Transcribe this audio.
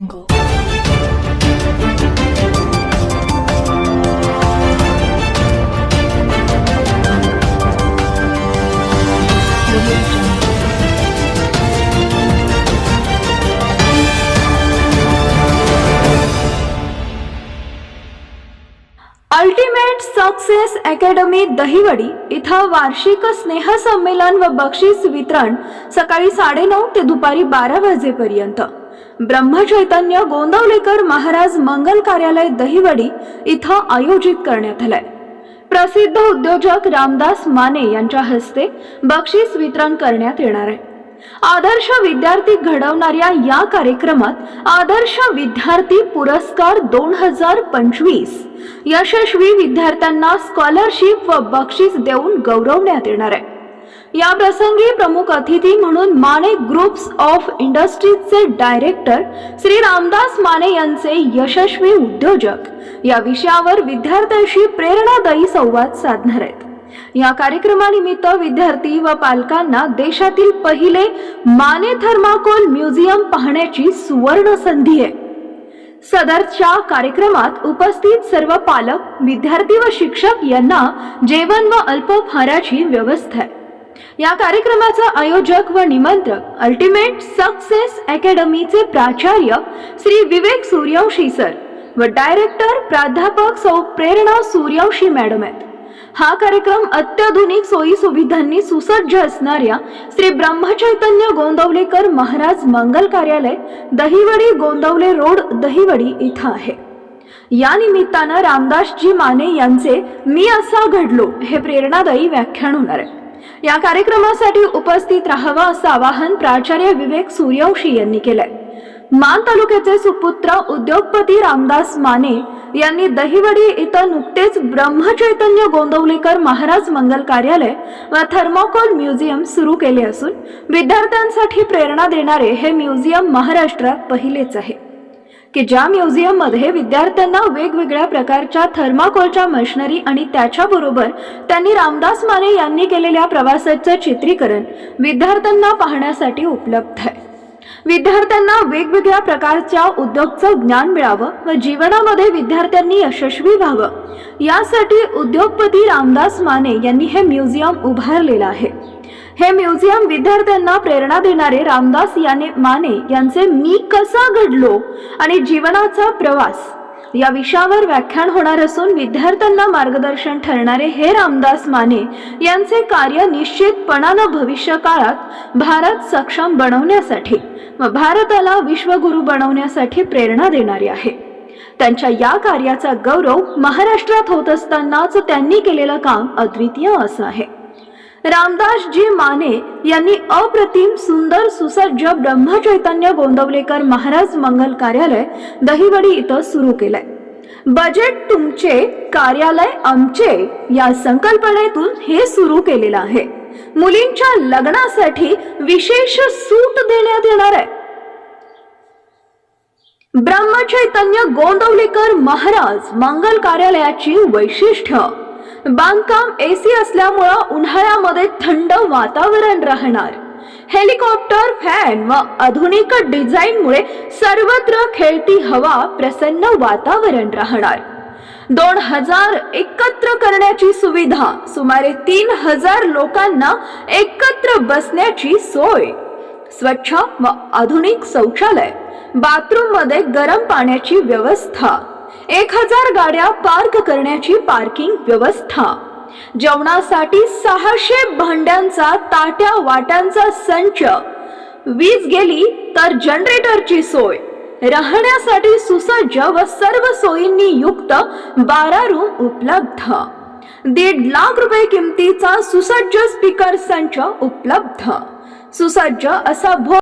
Go. Ultimate success academy Dahiwadi इथं वार्षिक स्नेहसंमेलन व बक्षीस वितरण सकाळी साडेनऊ ते दुपारी बारा वाजेपर्यंत ब्रह्मचैतन्य गोंदवलेकर महाराज मंगल कार्यालय दहिवडी इथं आयोजित करण्यात आलंय. प्रसिद्ध उद्योजक रामदास माने यांच्या हस्ते बक्षीस वितरण करण्यात येणार आहे. आदर्श विद्यार्थी घडवणाऱ्या या कार्यक्रमात आदर्श विद्यार्थी पुरस्कार दोन हजार पंचवीस यशस्वी विद्यार्थ्यांना स्कॉलरशिप व बक्षीस देऊन गौरवण्यात येणार आहे. या प्रसंगी प्रमुख अतिथी म्हणून माने ग्रुप्स ऑफ इंडस्ट्रीजचे डायरेक्टर श्री रामदास माने यांचे यशस्वी उद्योजक. या विषयावर विद्यार्थ्यांशी प्रेरणादायी संवाद साधणार आहेत. या कार्यक्रमानिमित्त विद्यार्थी व पालकांना देशातील पहिले माने थर्माकोल म्युझियम पाहण्याची सुवर्ण संधी आहे. सदरच्या कार्यक्रमात उपस्थित सर्व पालक विद्यार्थी व शिक्षक यांना जेवण व अल्पहाराची व्यवस्था आहे. या कार्यक्रमाचा आयोजक व निमंत्रक अल्टिमेट सक्सेस अकॅडमीचे प्राचार्य श्री विवेक सूर्यवंशी सर व डायरेक्टर प्राध्यापक सौ प्रेरणा सूर्यवंशी मॅडम आहेत. हा कार्यक्रम अत्याधुनिक सोयी सुविधांनी सुसज्ज असणाऱ्या श्री ब्रह्मचैतन्य गोंदवलेकर महाराज मंगल कार्यालय दहिवडी गोंदवले रोड दहिवडी इथं आहे. या निमित्तानं रामदासजी माने यांचे मी असा घडलो हे प्रेरणादायी व्याख्यान होणार आहे. या कार्यक्रमासाठी उपस्थित राहावं असं आवाहन प्राचार्य विवेक सूर्यवंशी यांनी केलंय. मान तालुक्याचे सुपुत्र उद्योगपती रामदास माने यांनी दहिवडी इथं नुकतेच ब्रह्मचैतन्य गोंदवलेकर महाराज मंगल कार्यालय व थर्मोकोल म्युझियम सुरू केले असून विद्यार्थ्यांसाठी प्रेरणा देणारे हे म्युझियम महाराष्ट्रात पहिलेच आहे. की ज्या म्युझियममध्ये विद्यार्थ्यांना वेगवेगळ्या प्रकारच्या थर्माकोलच्या मशनरी आणि त्याच्याबरोबर त्यांनी रामदास माने यांनी केलेल्या प्रवासाचं चित्रीकरण विद्यार्थ्यांना पाहण्यासाठी उपलब्ध आहे. विद्यार्थ्यांना वेगवेगळ्या प्रकारच्या उद्योगचं ज्ञान मिळावं व जीवनामध्ये विद्यार्थ्यांनी यशस्वी व्हावं यासाठी उद्योगपती रामदास माने यांनी हे म्युझियम उभारलेलं आहे. हे म्युझियम विद्यार्थ्यांना प्रेरणा देणारे रामदास याने माने यांचे मी कसा घडलो आणि जीवनाचा प्रवास? या विषयावर व्याख्यान होणार असून विद्यार्थ्यांना मार्गदर्शन ठरणारे हे रामदास माने यांचे कार्य निश्चितपणानं भविष्य काळात भारत सक्षम बनवण्यासाठी व भारताला विश्वगुरू बनवण्यासाठी प्रेरणा देणारे आहे. त्यांच्या या कार्याचा गौरव महाराष्ट्रात होत असतानाच त्यांनी केलेलं काम अद्वितीय असं आहे. रामदासजी माने यांनी अप्रतिम सुंदर सुसज्ज ब्रह्मचैतन्य गोंदवलेकर महाराज मंगल कार्यालय दहिवडी इथं सुरू केलंय. बजेट तुमचे कार्यालय आमचे या संकल्पनेतून हे सुरू केलेलं आहे. मुलींच्या लग्नासाठी विशेष सूट देण्यात येणार आहे. ब्रह्मचैतन्य गोंदवलेकर महाराज मंगल कार्यालयाची वैशिष्ट्य बांधकाम एसी असल्यामुळं उन्हाळ्यामध्ये थंड वातावरण राहणार. हेलिकॉप्टर फॅन व आधुनिक डिझाईनमुळे सर्वत्र खेळती हवा प्रसन्न वातावरण राहणार. दोन हजार एकत्र करण्याची सुविधा सुमारे तीन हजार लोकांना एकत्र बसण्याची सोय स्वच्छ व आधुनिक शौचालय बाथरूममध्ये गरम पाण्याची व्यवस्था एक हजार गाड्या पार्क करण्याची पार्किंग व्यवस्था. जेवणासाठी सहाशे भांड्यांचा ताट्या वाट्यांचा संच. वीज गेली तर जनरेटरची सोय. राहण्यासाठी सुसज्ज व सर्व सोयींनी युक्त बारा रूम उपलब्ध. दीड लाख रुपये किमतीचा सुसज्ज स्पीकर संच उपलब्ध. सुसज्ज असा भो